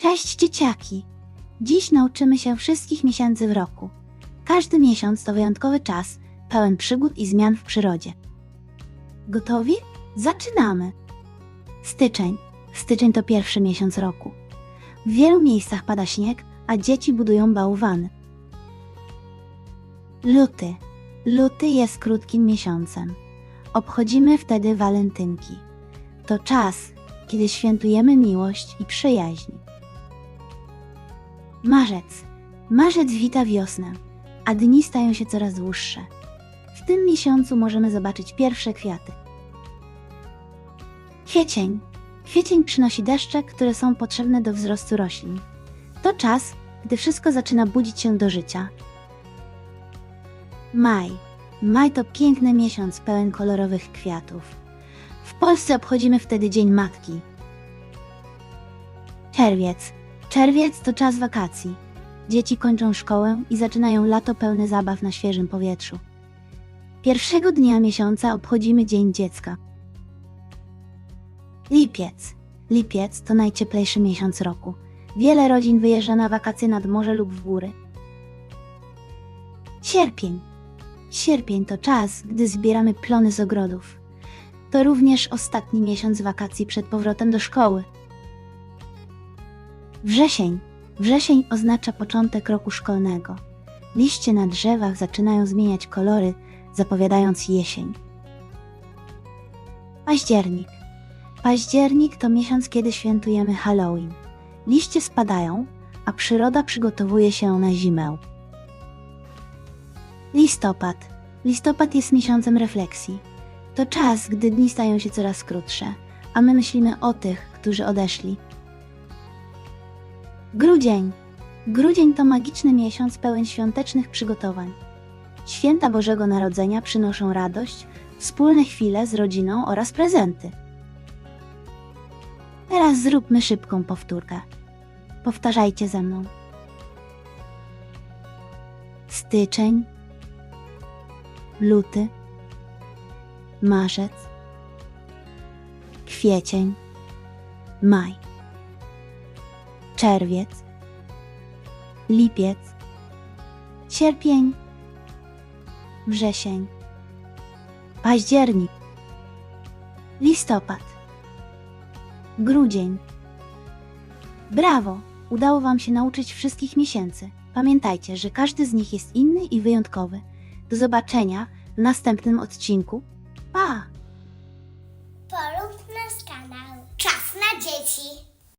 Cześć dzieciaki! Dziś nauczymy się wszystkich miesięcy w roku. Każdy miesiąc to wyjątkowy czas, pełen przygód i zmian w przyrodzie. Gotowi? Zaczynamy! Styczeń. Styczeń to pierwszy miesiąc roku. W wielu miejscach pada śnieg, a dzieci budują bałwany. Luty. Luty jest krótkim miesiącem. Obchodzimy wtedy walentynki. To czas, kiedy świętujemy miłość i przyjaźń. Marzec. Marzec wita wiosnę, a dni stają się coraz dłuższe. W tym miesiącu możemy zobaczyć pierwsze kwiaty. Kwiecień. Kwiecień przynosi deszcze, które są potrzebne do wzrostu roślin. To czas, gdy wszystko zaczyna budzić się do życia. Maj. Maj to piękny miesiąc pełen kolorowych kwiatów. W Polsce obchodzimy wtedy Dzień Matki. Czerwiec. Czerwiec to czas wakacji. Dzieci kończą szkołę i zaczynają lato pełne zabaw na świeżym powietrzu. Pierwszego dnia miesiąca obchodzimy Dzień Dziecka. Lipiec. Lipiec to najcieplejszy miesiąc roku. Wiele rodzin wyjeżdża na wakacje nad morze lub w góry. Sierpień. Sierpień to czas, gdy zbieramy plony z ogrodów. To również ostatni miesiąc wakacji przed powrotem do szkoły. Wrzesień. Wrzesień oznacza początek roku szkolnego. Liście na drzewach zaczynają zmieniać kolory, zapowiadając jesień. Październik. Październik to miesiąc, kiedy świętujemy Halloween. Liście spadają, a przyroda przygotowuje się na zimę. Listopad. Listopad jest miesiącem refleksji. To czas, gdy dni stają się coraz krótsze, a my myślimy o tych, którzy odeszli. Grudzień. Grudzień to magiczny miesiąc pełen świątecznych przygotowań. Święta Bożego Narodzenia przynoszą radość, wspólne chwile z rodziną oraz prezenty. Teraz zróbmy szybką powtórkę. Powtarzajcie ze mną. Styczeń, luty, marzec, kwiecień, maj, czerwiec, lipiec, sierpień, wrzesień, październik, listopad, grudzień. Brawo! Udało Wam się nauczyć wszystkich miesięcy. Pamiętajcie, że każdy z nich jest inny i wyjątkowy. Do zobaczenia w następnym odcinku. Pa! Polub nasz kanał. Czas na dzieci.